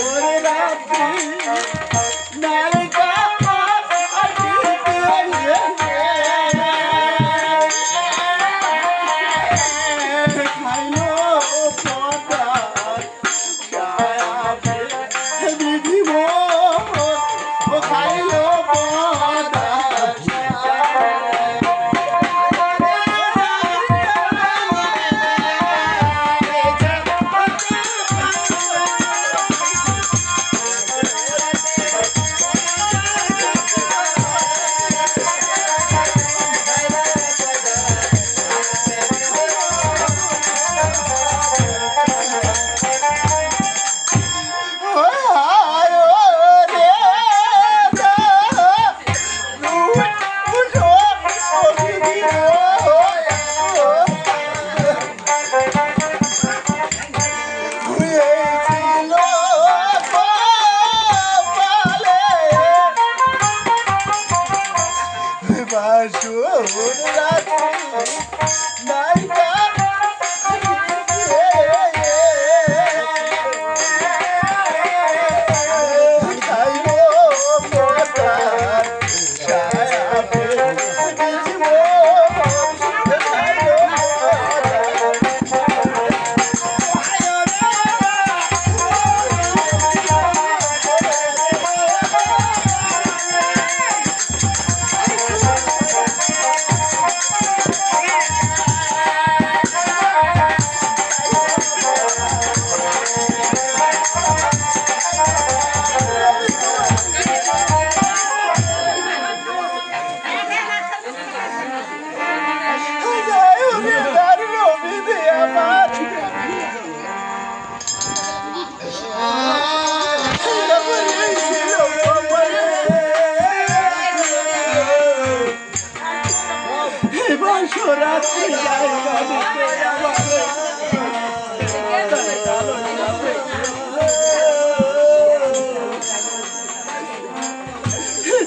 one.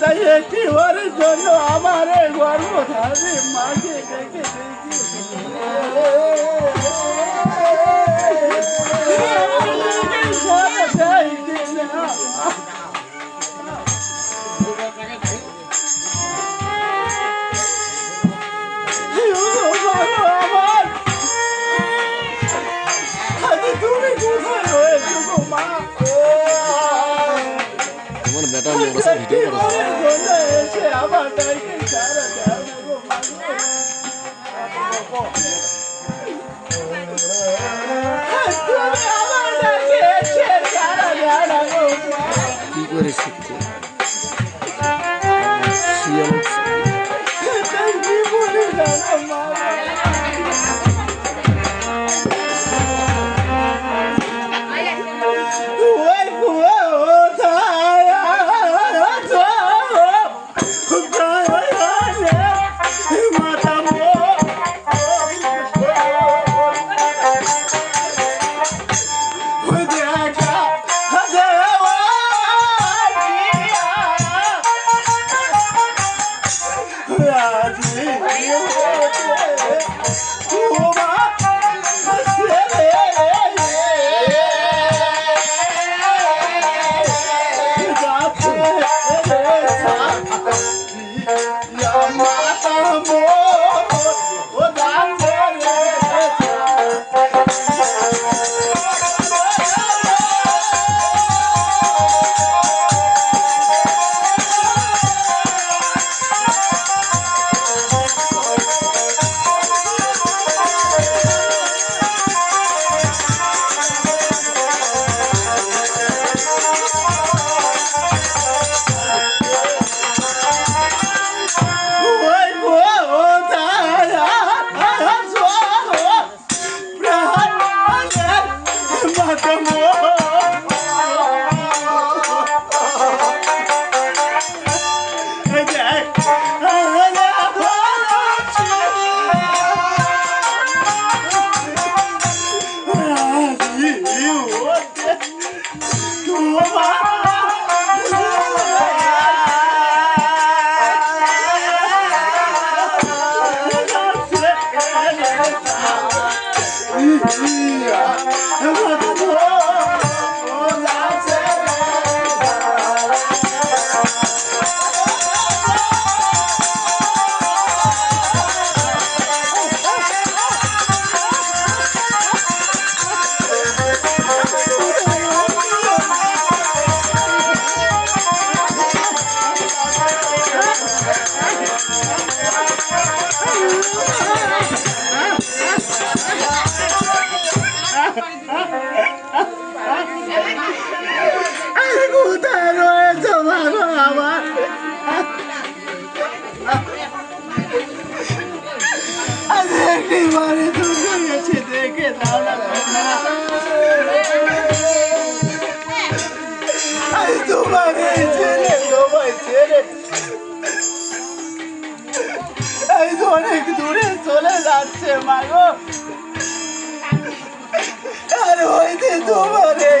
তাই একটি ঘরের জন্য আমার গর্ব থাকে মাকে দেখে দেখি dìde No more. একটি বারে দেখে দাও না আজ তোমাকে ছেড়ে, তোমায় এই তো অনেক দূরে চলে যাচ্ছে মাগো আর হইতে তোমার এই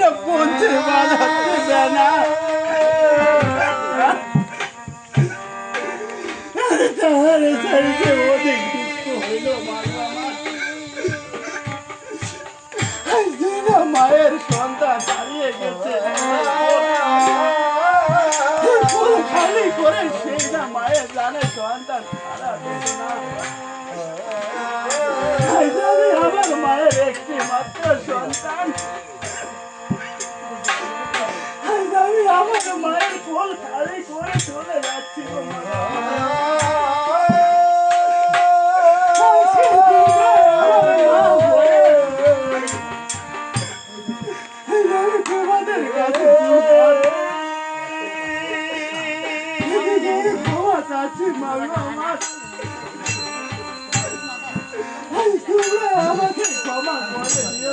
না পৌঁছে বাজাচ্ছে না। তাহলে চাইতে অনেক দুঃখ হইল মারো আমার আজকে না মায়ের সন্তান হারিয়ে গেছে। খালি করে সেই না মায়ের জানে সন্তান না। আমার মায়ের একটি মাত্র সন্তান। আমার মায়ের ফুল খালি করে চলে যাচ্ছি হয়ে তোমাদের কাছে মাগো আমার তোমরা আমাকে ক্ষমা করে দিও